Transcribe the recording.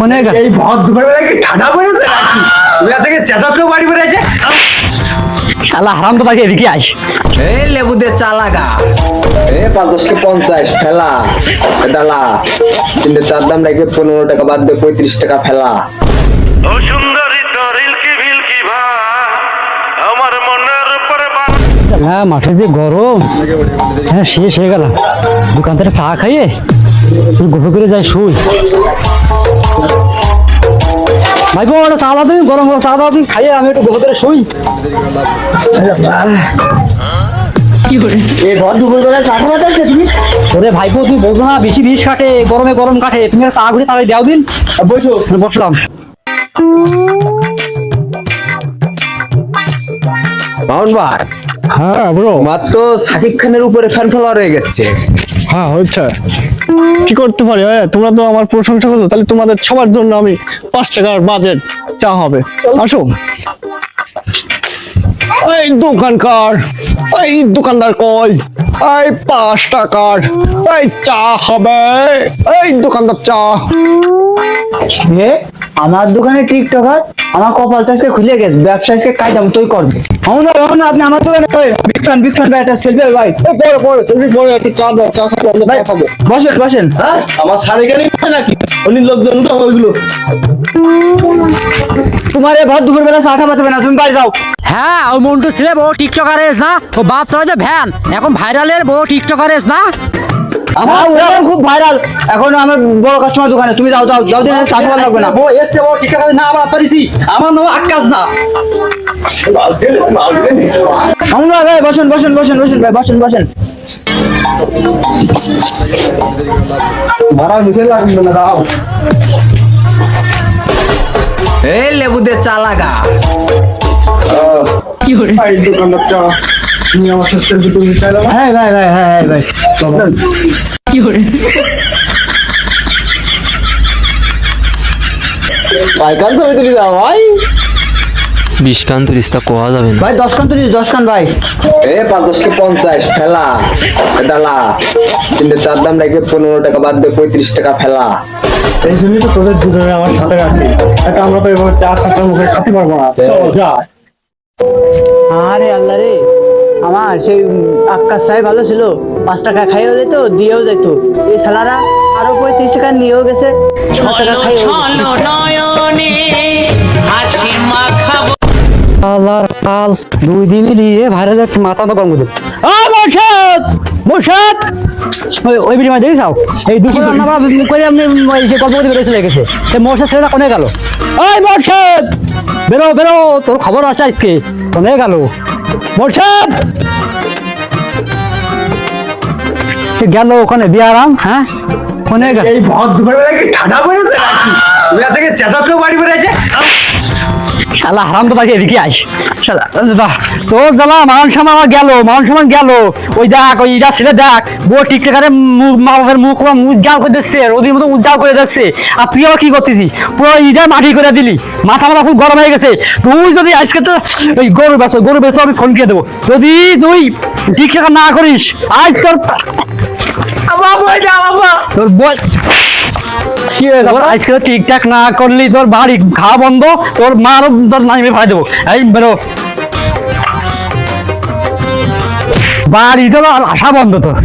ফোনে এই ভর দুপুরবেলা কি ঠান্ডা পড়েছে নাকি? ওরা থেকে চেঁচাকেও বাড়ি বেড়েছে শালা হারাম তো তাকে এদিকে আস এই লেবু দিয়ে চা লাগা। এ পাঁচ দশকে পঞ্চাশ ফেলা। ডালা তিনটে চার দাম রেখে পনেরো টাকা বাদ দিয়ে পঁয়ত্রিশ টাকা ফেলা। ও সুন্দরী তোর ইলকি ভিলকি ভা। আমার মনের উপরে হ্যাঁ মাঠে যে গরম। হ্যাঁ শেষ হয়ে গেল। দোকান থেকে চা খাইয়ে তুই গোপে করে যাই শুই। ভাই ওটা চা দাও তুমি গরম গরম চা দাও তুমি খাইয়ে আমি একটু করে শুই। এই ভর দুপুরবেলা চা খাওয়া যাচ্ছে তুমি ওরে ভাইপো তুমি না বেশি বিষ কাটে গরমে গরম কাটে তুমি চা ঘুরে তাহলে দেওয়া দিন। বসো বসলাম। মাউন ভাই। হ্যাঁ ব্রো তোমার তো সাকিব খানের উপরে ফ্যান ফলোয়ার হয়ে গেছে। হ্যাঁ হচ্ছে কি করতে পারি হ্যাঁ? তোমরা তো আমার প্রশংসা করছ তাহলে তোমাদের সবার জন্য আমি পাঁচ টাকার বাজেট চা হবে। আসো। এই দোকানকার এই দোকানদার কই? এই পাঁচ টাকার এই চা হবে। এই দোকানদার চা। এ আমার দোকানে টিকটকার আমার কপাল চাষকে খুলে গেছে ব্যবসা আজকে কাজ আমি তুই করবে। আমার না আমার না আপনি আমার দোকানে ফ্যান বিগ ফ্যান ভাই একটা সেলফি ভাই এই পরে পরে সেলফি পরে একটু চা দাও চা খাব আমরা চা খাব। বসেন বসেন। হ্যাঁ? আমার শাড়ি গাড়ি নাকি? অন্য লোকজন তো ওইগুলো। তোমার এ ভর দুপুরবেলা চা খাওয়া যাবে না তুমি বাড়ি যাও। হ্যাঁ ওই মন্টু ছেলে বউ টিকটকার এস না? ও বাপ চালাতে ভ্যান এখন ভাইরালের বউ টিকটকার এস না? আমার এখন খুব ভাইরাল এখন আমার বড় কাস্টমার দোকানে। তুমি যাও যাও যাও দিন লাগবে না। বউ এসছে বউ টিকটকার না আবার পারিছি আমার নাম আকাশ না। আমরা ভাই বসেন বসেন বসেন বসেন ভাই বসেন বসেন। ভাড়া মিশে লাগবে না দাও। এই লেবু দিয়ে চা লাগা। এই দোকানদার চা। তুমি আমার সাথে হ্যাঁ ভাই ভাই হ্যাঁ হ্যাঁ ভাই। করে? দাও ভাই? বিশ কান তুলিস তা কোয়া যাবে না। ভাই দশ খান তুলিস দশ খান ভাই। এ পাঁচ দশকে পঞ্চাশ ফেলা। ডালা তিনটে চার দাম রেখে পনেরো টাকা বাদ দিয়ে পঁয়ত্রিশ টাকা ফেলা। এই জন্যই তো তোদের দুজনে আমার সাথে রাখি। এটা আমরা তো এভাবে চা চারটার মুখে খাতে পারব না। আরে আল্লাহ রে। আমার সেই আক্কাস সাহেব ভালো ছিল পাঁচ টাকা খাইয়েও যেত দিয়েও যেত এই শালারা আরও পঁয়ত্রিশ টাকা নিয়েও গেছে পাঁচ টাকা খাইয়েও গেছে। আল্লাহর কাল দুই দিন নিয়ে ভাইরালের মাথা তো কম করে মোর্শেদ! মোর্শেদ! ওই ওই বিড়ি দেখাও এই দুপুর রান্না করে আমি ওই যে গল্প বেরোতে লেগেছে এই মোর্শেদ ছেলেটা কোনে গেল? ওই মোর্শেদ! বেরো বেরো তোর খবর আছে আজকে। কোনে গেল? মোর্শেদ! গেল ওখানে বিয়ারাম হ্যাঁ? কোনে গেল? এই ভর দুপুরবেলা কি ঠান্ডা পড়েছে নাকি? ওরা থেকে চেঁচাকেও বাড়ি বেড়েছে শালা হারাম তো তাকে এদিকে আস শালা তোর জ্বালা মান সম্মান গেল মান সম্মান গেল। ওই দেখ ওই ইটা ছেলে দেখ বউ টিকটকারে মুখ মা বাবার মুখ উজ্জ্বল করে দিচ্ছে রোদির মতো উজ্জ্বল করে দিচ্ছে আর তুই আবার কি করতেছিস? পুরো ইটা মাটি করে দিলি। মাথা মাথা খুব গরম হয়ে গেছে। তুই যদি আজকে তো ওই গরু বেচো গরু বেচো আমি ফোন করে দেবো। যদি তুই টিকটকার না করিস আজ তোর তোর বল আজকে ঠিকঠাক না করলি তোর বাড়ি খাওয়া বন্ধ তোর মার তোর নামে ভাই দেবো এই বেরো। বাড়ি তো আসা বন্ধ তোর।